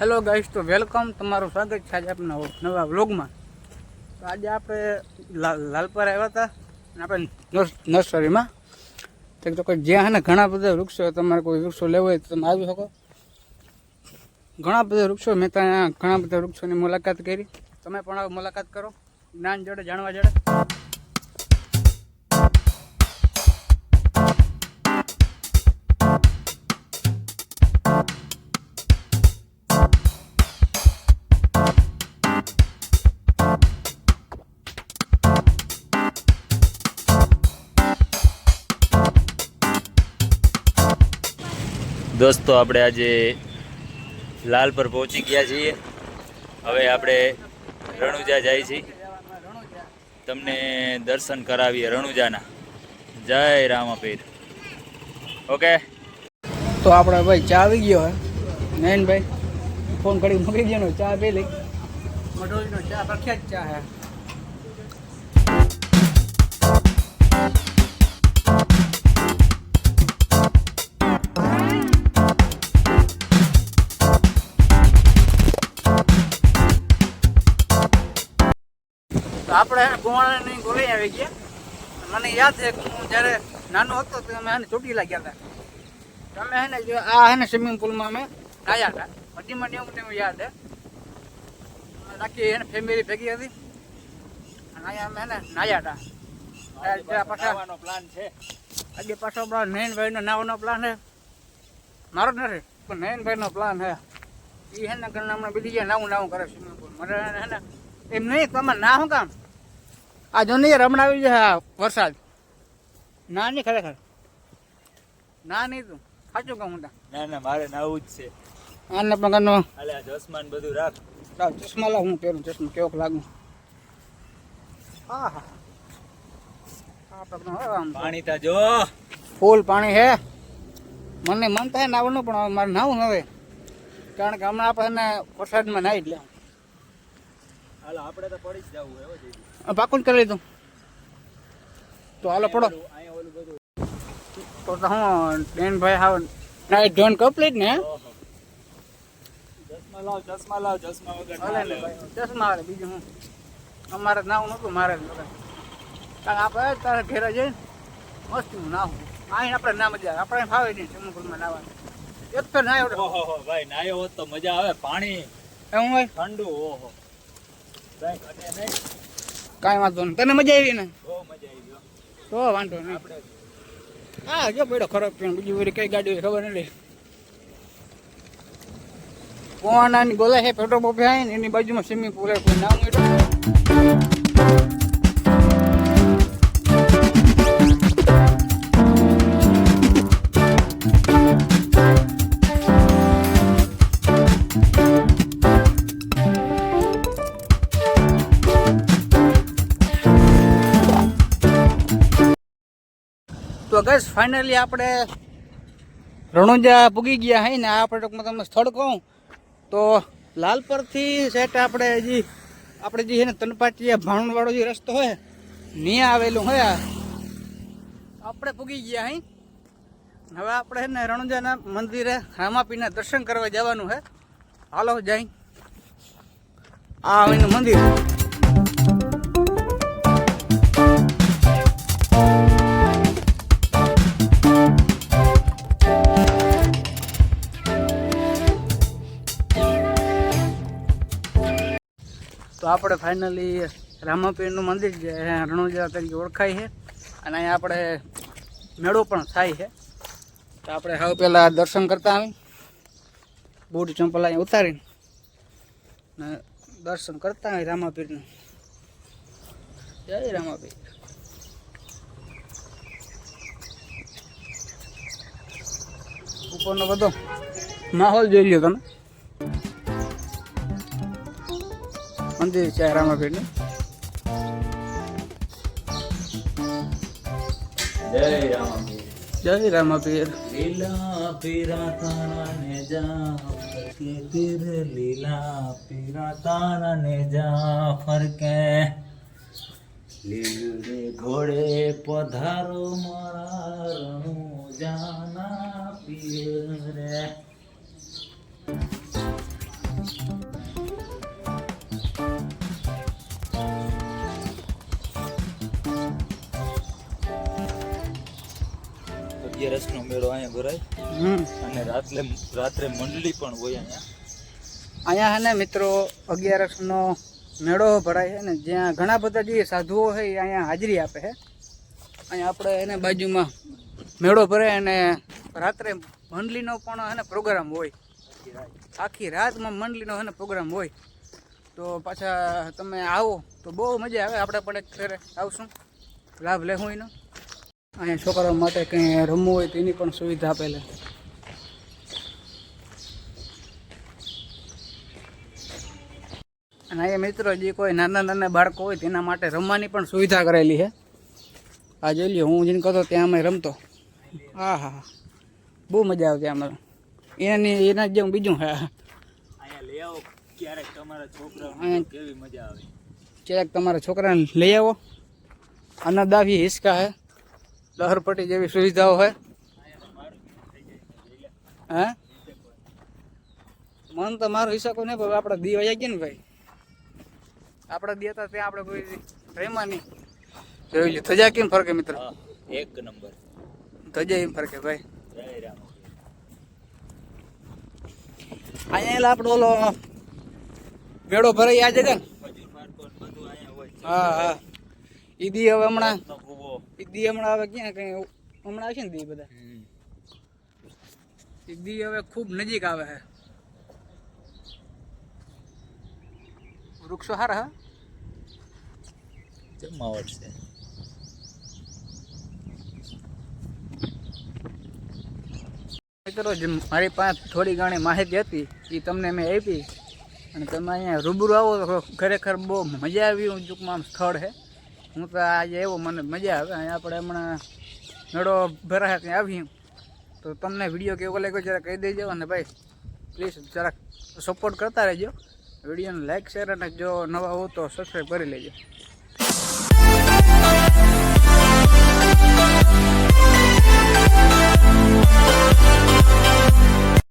Hello guys તો welcome તમારું સ્વાગત છે આજે આપણા નવા વ્લોગમાં તો આજે આપણે લાલ લાલપર આવ્યા હતા, અને આપણે નર્સ- નર્સરીમાં. તો તો કોઈ જ્યાં હે ને, ઘણા બધા વૃક્ષો, તમારે કોઈ વૃક્ષો લેવું હોય તો તમે આવી શકો. ઘણા બધા વૃક્ષો, મેં ત્યાં ઘણા બધા વૃક્ષોની મુલાકાત કરી. તમે પણ મુલાકાત કરો. જ્ઞાન જોડે, જાણવા જોડે. દોસ્તો આપણે આજે લાલ પર પહોંચી ગયા છીએ. હવે આપણે રણુજા જાય છીએ તમને દર્શન કરાવીએ રણુજાના. જય રામાપીર. ઓકે? તો આપણે ભાઈ ચા આવી ગયો હે. નયન ભાઈ ફોન કરી મૂકી ગયો ચા પી લઈ મઢોલીનો ચા પ્રખ્યાત ચા હે. તો આપણે ગુવાણાની ગોળી આવી ગયા મને યાદ છે કે હું જ્યારે નાનો હતો તો અમે એને ચોટી લાગ્યા હતા. તમે હે ને જો આ હે ને સ્વિમિંગ પુલમાં અમે નાયા હતા. હજી મને એવું ને યાદ છે. બાકી એને ફેમિલી ભેગી હતી. અને અહીંયા અમે હે ને નાયા હતા. પ્લાન છે. આજે પાછો આપણા નયનભાઈનો નાવાનો પ્લાન છે. મારો જ નથી પણ નયનભાઈનો પ્લાન છે. એ હે ને ઘરના હમણાં બીજી નાવું નાવું કરે સ્વિમિંગ પુલ મને હે ને એમ નહીં તમારે ના શું કામ? આ જો નહીં રમણ આવી જાય આ વરસાદ. ના નહીં ખરેખર. ના નહીં તું. સાચું કહું હું ના ના મારે નાવું જ છે. આને પણ ઘરનો હાલે આ ચશ્મા ને બધું રાખ. લાવ, ચશ્મા લાવ હું પહેરું ચશ્મા કેવોક લાગુ. હા હા આપણે પણ હવે આમ પાણી તા જો. ફૂલ પાણી હે. મને મન થાય નાવાનું પણ મારે નાવું હવે. કારણ કે હમણાં આપણે વરસાદમાં નાહી જ લે હાલો આપણે તો પડી જ જવું એવો હો પાકું કરી લીધું. તો હાલો પડો. તો તો હું બેન ભાઈ હાવ નાઈટ જોન કમ્પ્લીટ ને. ચશ્મા લાવ ચશ્મા લાવ ચશ્મા વગર ચશ્મા હાલે બીજું હું? અમારે નાવું નતું મારે કારણ આપણે તારે ઘેરે જઈને મસ્ત હું નાવું અહીં આપણે ના મજા આવે. આપણે ફાવે નહીં પુલમાં નાવાનું એક તો ના આવડે હો, ભાઈ નાયો હોત તો મજા આવે. પાણી એવું હોય? ઠંડુ ઓહો. નહીં કાંઈ વાંધો નહીં. તને મજા આવી ને? મજા આવી ગયો તો વાંધો નહીં. હા જો પડ્યો ખરાબ છે બીજી બધી કઈ ગાડી હોય ખબર નથી. કોણાની ગોલા છે પેટ્રોલ પંપ એની બાજુમાં સ્વિમિંગ પુલ કોઈ નામ હોય ફાઇનલી આપણે રણુજા પૂગી ગયા હે ને આપણે ટૂંકમાં તમને સ્થળ કહું. તો લાલપરથી સેટ આપણે હજી, આપણે જે છે ને, તનપાટીયા ભાણવાળો જે રસ્તો હોય ત્યાં આવેલું હોય આપણે પૂગી ગયા હે. હવે આપણે ને, રણુજાના મંદિરે રામાપીના દર્શન કરવા જવાનું છે હાલો જઈ આ મંદિર. તો આપણે ફાઇનલી રામાપીરનું મંદિર જે રણુજા તરીકે ઓળખાય છે. અને અહીંયા આપણે મેળો પણ થાય છે. તો આપણે હવે પહેલાં દર્શન કરતા આવી બૂટ ચંપલ અહીંયા ઉતારીને ને દર્શન કરતા આવી રામાપીરનું. જય રામાપીર. ઉપરનો બધો માહોલ જોઈ લો તમે. મંદિર છે રામાપીરનું જય રામાપીર જય રામાપીર લીલા પીરા તારા ને જા ફરકે પીર લીલા પીરા તારા ને જા ફરકે લીલું ઘોડે પધારો મારા રણુ જાના પીર અગિયારસનો મેળો અહીંયા ભરાય. અને રાત્રે રાત્રે મંડળી પણ હોય અહીંયા. અહીંયા હે ને મિત્રો અગિયારસનો મેળો ભરાય છે ને જ્યાં ઘણા બધા જે સાધુઓ છે એ અહીંયા હાજરી આપે છે અહીંયા આપણે એને બાજુમાં મેળો ભરાય અને રાત્રે મંડલીનો પણ છે ને પ્રોગ્રામ હોય. આખી રાતમાં મંડલીનો છે ને પ્રોગ્રામ હોય. તો પાછા તમે આવો તો બહુ મજા આવે. આપણે પણ એક ફેરે આવશું. લાભ લેવું એનો. અહીંયા છોકરાઓ માટે કંઈ રમવું હોય તેની પણ સુવિધા આપેલી. અને અહીંયા મિત્રો જે કોઈ નાના નાના બાળકો હોય તેના માટે રમવાની પણ સુવિધા કરેલી છે. આ જોઈ લ્યો હું જેને કહેતો ત્યાં અમે રમતો. હા હા હા બહુ મજા આવતી આમાં. એની એના જેવું બીજું હા અહીંયા લઈ આવો ક્યારેક તમારા છોકરા અહીંયા- કેવી મજા આવે. ક્યારેક તમારા છોકરાને લઈ આવો. અન્નદાવી હિસકા હે લહરપટ્ટી જેવી સુવિધાઓ હોય? હે? મન તો મારો હિસાબ નહીં ભાઈ આપણે દી વયા ગયા ને ભાઈ. આપણે દી હતા ત્યાં આપણે કોઈ રહેમાં નહીં. જોઈ લે ધજા કેમ ફરકે મિત્ર? એક નંબર. ધજા એમ ફરકે ભાઈ. અહીંયા આપણો ઓલો મેળો ભરાઈ આજે ને? હા હા. ઈ દી હવે હમણાં દી હમણાં હવે ક્યાં કઈ હમણાં આવશે ને દી બધા. દી હવે ખૂબ નજીક આવે છે વૃક્ષો હારા હા? જમાવટ છે? મિત્રો જે મારી પાસે થોડી ઘણી માહિતી હતી એ તમને મેં આપી. અને તમે અહીંયા રૂબરૂ આવો તો ખરેખર બહુ મજા આવી ટૂંકમાં સ્થળ છે હું તો આજે એવો, મને મજા આવે. અહીંયા આપણે હમણાં નડો ભરા ત્યાં તો તમને વીડિયો કેવો લાગ્યો જરા કહી દેજો અને ભાઈ પ્લીઝ જરાક સપોર્ટ કરતા રહેજો. વિડીયોને લાઇક શેર અને જો નવા હો તો સબસ્ક્રાઈબ કરી લેજો.